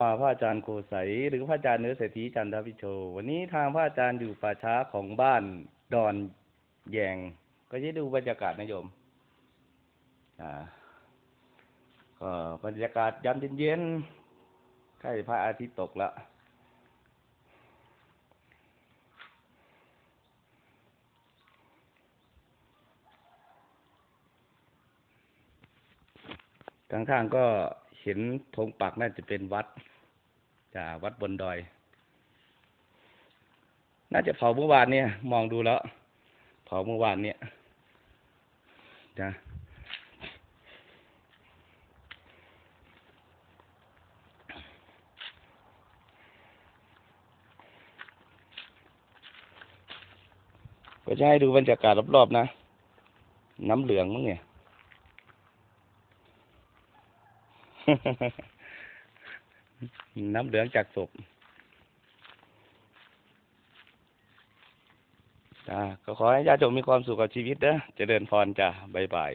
มาพระอาจารย์โกใสยหรือพระอาจารย์เนื้อเศรษฐีจันทพิโช วันนี้ทางพระอาจารย์อยู่ป่าช้าของบ้านดอนแยง ก็จะดูบรรยากาศนะโยม อ่าก็บรรยากาศยามเย็นๆใกล้พระอาทิตย์ตกแล้วทางทางก็ เห็นธงปักน่าจะเป็นวัดจาวัดบนดอย น่าจะเผาเมื่อวานเนี่ย มองดูแล้ว เผาเมื่อวานเนี่ยนะก็จะให้ดูบรรยากาศรอบๆนะ น้ำเหลืองมั้งเนี่ย น้ำเหลืองจากศพจ้าก็ขอให้ญาติโยมมีความสุขกับชีวิตนะจะเจริญพรจ้าบายบาย